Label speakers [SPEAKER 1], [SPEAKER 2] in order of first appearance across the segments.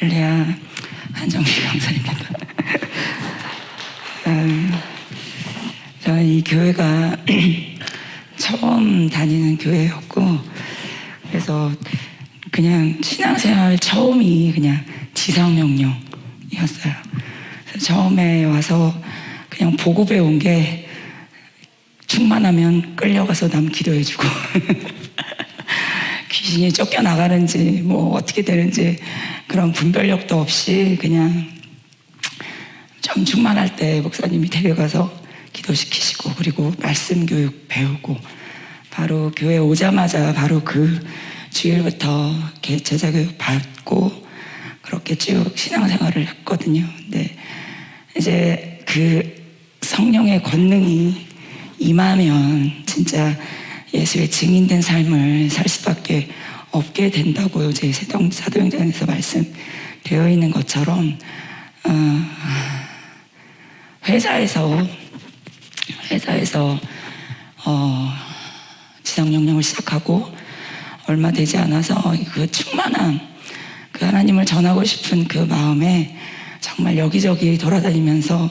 [SPEAKER 1] 할렐루야 한정식 강사입니다. 음, 저는 이 교회가 처음 다니는 교회였고 그래서 그냥 신앙생활 처음이 그냥 지상명령이었어요. 처음에 와서 그냥 보고 배운 게 충만하면 끌려가서 남 기도해주고 귀신이 쫓겨나가는지 뭐 어떻게 되는지 그런 분별력도 없이 그냥 좀 충만할 때 목사님이 데려가서 기도시키시고 그리고 말씀 교육 배우고 바로 교회 오자마자 바로 그 주일부터 제자 교육 받고 그렇게 쭉 신앙생활을 했거든요. 근데 이제 그 성령의 권능이 임하면 진짜 예수의 증인된 삶을 살 수밖에 없게 된다고요. 제 세동 사도행전에서 말씀되어 있는 것처럼 어, 회사에서 회사에서 어, 지상명령을 시작하고 얼마 되지 않아서 그 충만함 그 하나님을 전하고 싶은 그 마음에 정말 여기저기 돌아다니면서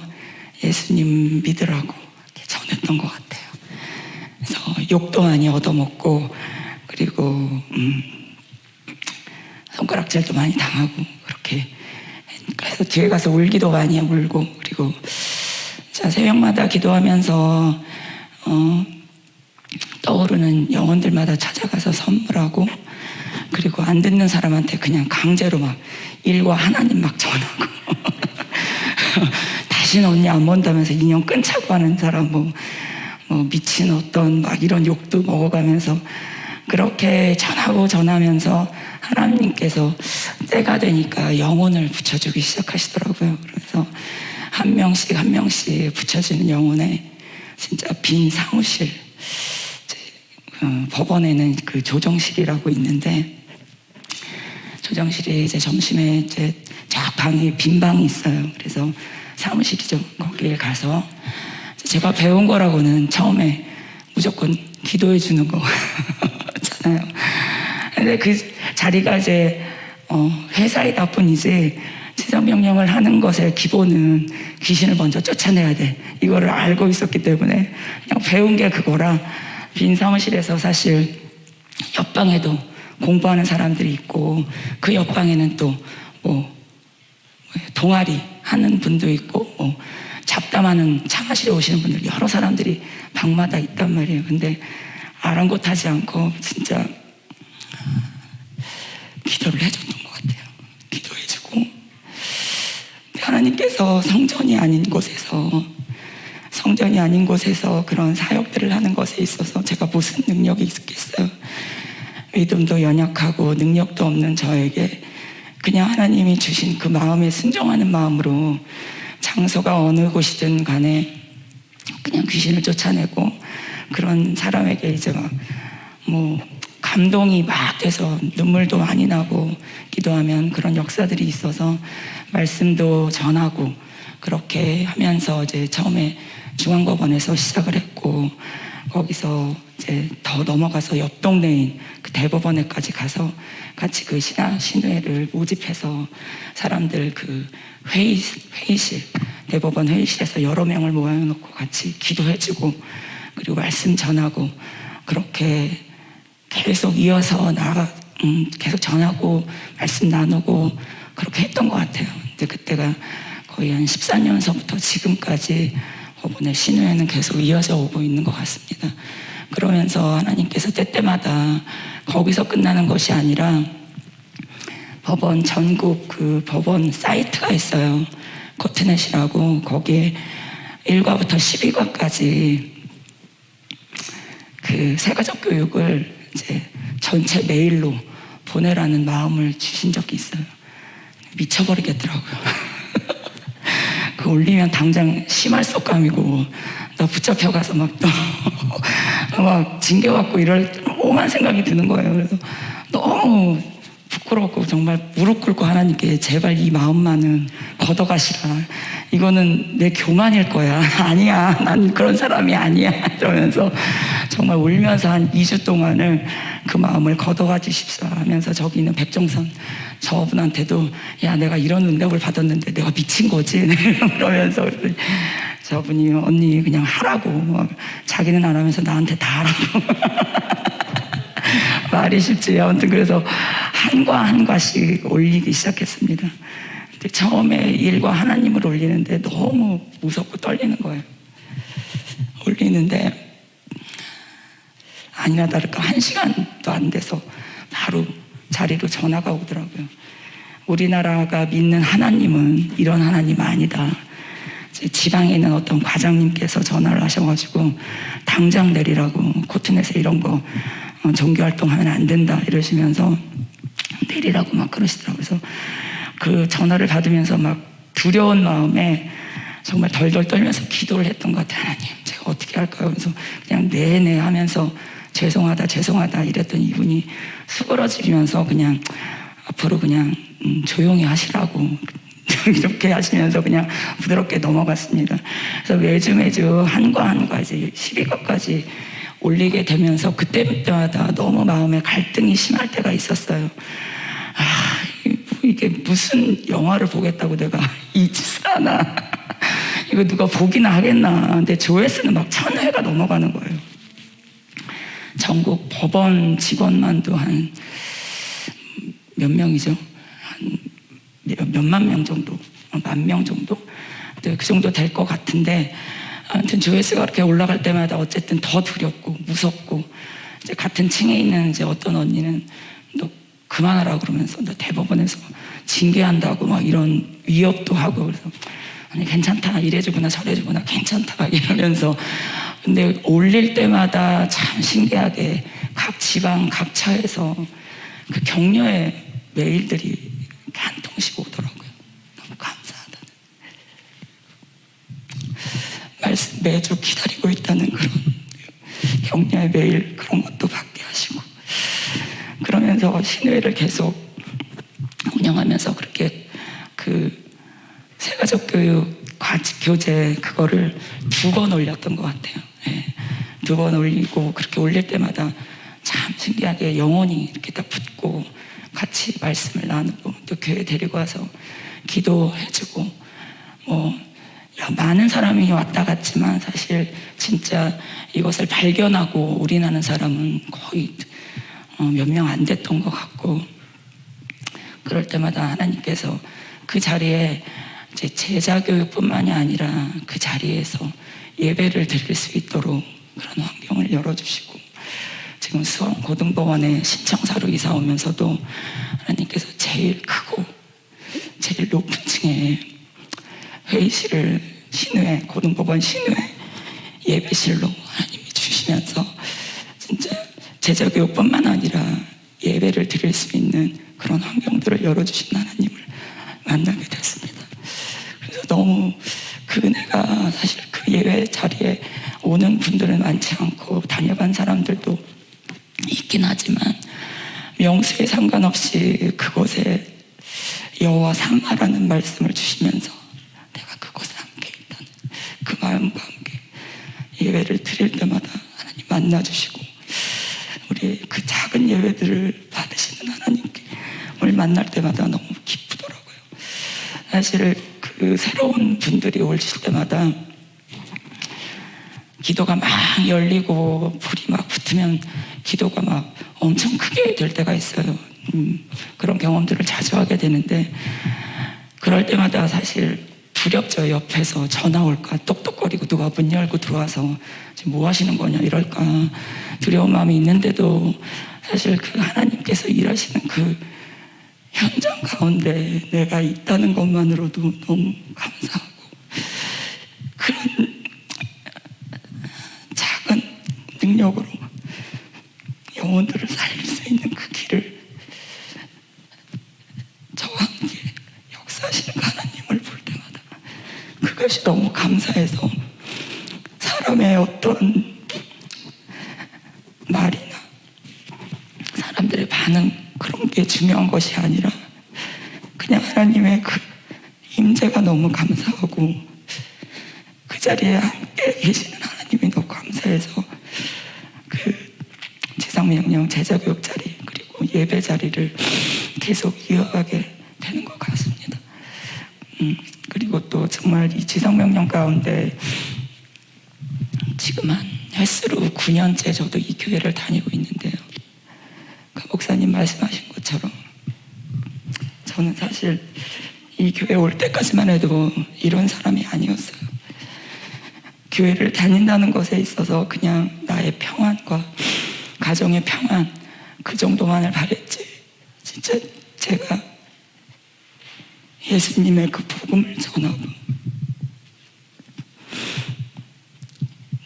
[SPEAKER 1] 예수님 믿으라고 전했던 것 같아요. 그래서 욕도 많이 얻어먹고 그리고 음, 손가락질도 많이 당하고 그렇게 그래서 뒤에 가서 울기도 많이 울고 그리고 자 새벽마다 기도하면서 어, 떠오르는 영혼들마다 찾아가서 선물하고 그리고 안 듣는 사람한테 그냥 강제로 막 일과 하나님 막 전하고 다시는 언니 안 본다면서 인연 끊자고 하는 사람 뭐, 뭐 미친 어떤 막 이런 욕도 먹어가면서 그렇게 전하고 전하면서 하나님께서 때가 되니까 영혼을 붙여주기 시작하시더라고요. 그래서 한 명씩 한 명씩 붙여지는 영혼에 진짜 빈 사무실 그 법원에는 그 조정실이라고 있는데 조정실이 이제 점심에 이제 쫙 방에 빈 방이 있어요. 그래서 사무실이죠. 거기에 가서 제가 배운 거라고는 처음에 무조건 기도해 주는 거 잖아요. 근데 그 자리가 이제 어, 회사이다 뿐이지 지정명령을 하는 것의 기본은 귀신을 먼저 쫓아내야 돼. 이거를 알고 있었기 때문에 그냥 배운 게 그거라 빈 사무실에서 사실 옆방에도 공부하는 사람들이 있고 그 옆방에는 또 뭐 동아리 하는 분도 있고 뭐 잡담하는 창화실에 오시는 분들 여러 사람들이 방마다 있단 말이에요. 근데 아랑곳하지 않고 진짜 기도를 해줬던 것 같아요. 기도해주고 하나님께서 성전이 아닌 곳에서 성전이 아닌 곳에서 그런 사역들을 하는 것에 있어서 제가 무슨 능력이 있겠어요. 믿음도 연약하고 능력도 없는 저에게 그냥 하나님이 주신 그 마음에 순종하는 마음으로 장소가 어느 곳이든 간에 그냥 귀신을 쫓아내고 그런 사람에게 이제 막 뭐 감동이 막 돼서 눈물도 많이 나고 기도하면 그런 역사들이 있어서 말씀도 전하고 그렇게 하면서 이제 처음에 중앙법원에서 시작을 했고 거기서 이제 더 넘어가서 옆 동네인 그 대법원에까지 가서 같이 그 신화 신회를 모집해서 사람들 그 회의 회의실 대법원 회의실에서 여러 명을 모아놓고 같이 기도해주고 그리고 말씀 전하고 그렇게 계속 이어서 나가 음, 계속 전하고 말씀 나누고 그렇게 했던 것 같아요. 근데 그때가 거의 한 14년서부터 지금까지 법원의 신회는 계속 이어져 오고 있는 것 같습니다. 그러면서 하나님께서 때때마다 거기서 끝나는 것이 아니라 법원 전국 그 법원 사이트가 있어요. 코트넷이라고 거기에 1과부터 12과까지 그 세가족 교육을 이제 전체 메일로 보내라는 마음을 주신 적이 있어요. 미쳐버리겠더라고요. 그 올리면 당장 심할 속감이고 나 붙잡혀 가서 막또 막 징계받고 이럴 오만 생각이 드는 거예요. 그래서 너무 부끄럽고 정말 무릎 꿇고 하나님께 제발 이 마음만은 걷어가시라. 이거는 내 교만일 거야. 아니야. 난 그런 사람이 아니야. 이러면서 정말 울면서 한 2주 동안을 그 마음을 걷어가 주십시오 하면서 저기 있는 백종선 저분한테도 야 내가 이런 응답을 받았는데 내가 미친 거지 그러면서 저분이 언니 그냥 하라고 막 자기는 안 하면서 나한테 다 하라고 말이 쉽지 아무튼 그래서 한과 한과씩 올리기 시작했습니다. 근데 처음에 일과 하나님을 올리는데 너무 무섭고 떨리는 거예요. 올리는데 아니나 다를까 한 시간도 안 돼서 바로 자리로 전화가 오더라고요. 우리나라가 믿는 하나님은 이런 하나님 아니다. 지방에 있는 어떤 과장님께서 전화를 하셔가지고 당장 내리라고 코튼에서 이런 거 어, 종교 활동하면 안 된다 이러시면서 내리라고 막 그러시더라고요. 그래서 그 전화를 받으면서 막 두려운 마음에 정말 덜덜 떨면서 기도를 했던 것 같아요. 하나님, 제가 어떻게 할까요? 그래서 그냥 네네 하면서 죄송하다, 죄송하다 이랬더니 이분이 수그러지면서 그냥 앞으로 그냥 음, 조용히 하시라고 이렇게 하시면서 그냥 부드럽게 넘어갔습니다. 그래서 매주 매주 한과 한과 이제 12과까지 올리게 되면서 그때마다 너무 마음에 갈등이 심할 때가 있었어요. 아, 이- 이게 무슨 영화를 보겠다고 내가 이 짓을 하나. 이거 누가 보기나 하겠나. 근데 조회수는 막 천 회가 넘어가는 거예요. 전국 법원 직원만도 한 몇 명이죠? 한 몇- 몇만 명 정도, 만 명 정도? 네, 그 정도 될 것 같은데, 아무튼 조회수가 그렇게 올라갈 때마다 어쨌든 더 두렵고 무섭고, 이제 같은 층에 있는 이제 어떤 언니는 너 그만하라 그러면서 너 대법원에서 징계한다고 막 이런 위협도 하고 그래서 아니 괜찮다 이래주구나 저래주구나 괜찮다 이러면서 근데 올릴 때마다 참 신기하게 각 지방 각 차에서 그 격려의 메일들이 한 통씩 오더라고요. 너무 감사하다. 말씀 매주 기다리고 있다는 그런 격려의 메일 그런 것도 받게 하시고 그러면서 신회를 계속 운영하면서 그렇게 그 세가족 교육 과직 교재 그거를 두 번 올렸던 것 같아요. 예. 두번 올리고 그렇게 올릴 때마다 참 신기하게 영혼이 이렇게 딱 붙고 같이 말씀을 나누고 또 교회 데리고 와서 기도해주고 뭐 야, 많은 사람이 왔다 갔지만 사실 진짜 이것을 발견하고 올인하는 사람은 거의 어, 몇명 안 됐던 것 같고 그럴 때마다 하나님께서 그 자리에 제자 교육뿐만이 아니라 그 자리에서 예배를 드릴 수 있도록 그런 환경을 열어주시고 지금 수원 고등법원에 신청사로 이사 오면서도 하나님께서 제일 크고 제일 높은 층에 회의실을 신회 고등법원 신회 예배실로 하나님이 주시면서 진짜 제자 교육뿐만 아니라 예배를 드릴 수 있는 그런 환경들을 열어주신 하나님을 만나게 됐습니다. 그래서 너무 그 은혜가 사실 그 예배 자리에 오는 분들은 많지 않고 다녀간 사람들도 있긴 하지만 명수에 상관없이 그곳에 여호와 삼하라는 말씀을 주시면서 내가 그곳에 함께 있다는 그 마음과 함께 예배를 드릴 때마다 하나님 만나주시고 우리 그 작은 예배들을 받으시는 하나님께 오늘 만날 때마다 너무 기쁘더라고요. 사실 그 새로운 분들이 오실 때마다 기도가 막 열리고 불이 막 붙으면 기도가 막 엄청 크게 될 때가 있어요. 음, 그런 경험들을 자주 하게 되는데 그럴 때마다 사실 두렵죠. 옆에서 전화 올까 똑똑거리고 누가 문 열고 들어와서 지금 뭐 하시는 거냐 이럴까 두려운 마음이 있는데도 사실 그 하나님께서 일하시는 그 현장 가운데 내가 있다는 것만으로도 너무 감사하고 그런 작은 능력으로 영혼들을 살릴 수 있는 그 길을 저와 함께 역사하시는 그 하나님을 볼 때마다 그것이 너무 감사해서 사람의 어떤 말이나 사람들의 반응 그런 게 중요한 것이 아니라 그냥 하나님의 그 임재가 너무 감사하고 그 자리에 함께 계시는 하나님이 너무 감사해서 그 지상명령 제자교육 자리 그리고 예배 자리를 계속 이어가게 되는 것 같습니다. 음, 그리고 또 정말 이 지상명령 가운데 지금 한 횟수로 9년째 저도 이 교회를 다니고 있는데요. 그 목사님 말씀하신 것처럼 저는 사실 이 교회 올 때까지만 해도 이런 사람이 아니었어요. 교회를 다닌다는 것에 있어서 그냥 나의 평안과 가정의 평안 그 정도만을 바랬지. 진짜 제가 예수님의 그 복음을 전하고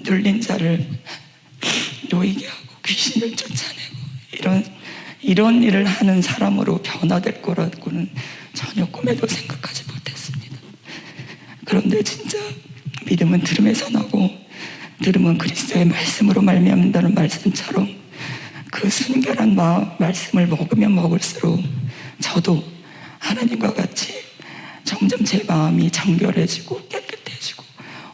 [SPEAKER 1] 눌린 자를 놓이게 하고 귀신을 쫓아내고 이런 이런 일을 하는 사람으로 변화될 거라고는 전혀 꿈에도 생각하지 못했습니다. 그런데 진짜 믿음은 들음에서 나고 들음은 그리스도의 말씀으로 말미암는다는 말씀처럼 그 순결한 마음, 말씀을 먹으면 먹을수록 저도 하나님과 같이 점점 제 마음이 정결해지고 깨끗해지고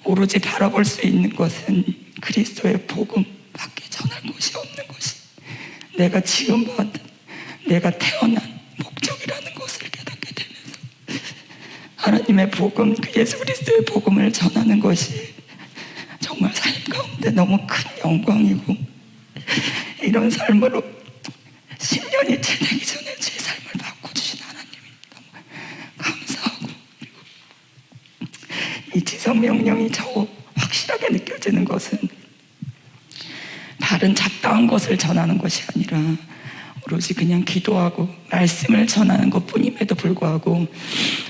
[SPEAKER 1] 오로지 바라볼 수 있는 것은 그리스도의 복음 밖에 전할 곳이 없는 것이 내가 지음받은 내가 태어난 목적이라는 것을 깨닫게 되면서 하나님의 복음 그 예수 그리스도의 복음을 전하는 것이 정말 삶 가운데 너무 큰 영광이고 이런 삶으로 10년이 채 되기 전에 제 삶을 바꿔주신 하나님이 너무 감사하고. 그리고 이 지성 명령이 저 확실하게 느껴지는 것은 다른 잡다한 것을 전하는 것이 아니라 오로지 그냥 기도하고 말씀을 전하는 것 뿐임에도 불구하고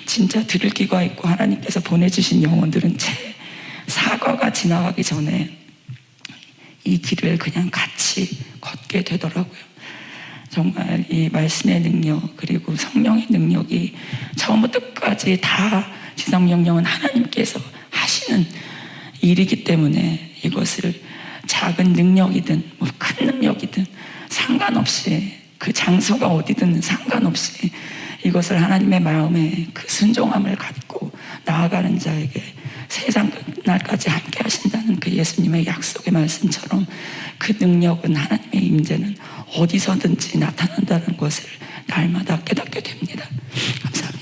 [SPEAKER 1] 진짜 들을 기가 있고 하나님께서 보내주신 영혼들은 채 사과가 지나가기 전에 이 길을 그냥 같이 걷게 되더라고요. 정말 이 말씀의 능력 그리고 성령의 능력이 처음부터 끝까지 다 지성명령은 하나님께서 하시는 일이기 때문에 이것을 작은 능력이든 뭐 큰 능력이든 상관없이 그 장소가 어디든 상관없이 이것을 하나님의 마음에 그 순종함을 갖고 나아가는 자에게 세상 끝날까지 함께 하신다는 그 예수님의 약속의 말씀처럼 그 능력은 하나님의 임재는 어디서든지 나타난다는 것을 날마다 깨닫게 됩니다. 감사합니다.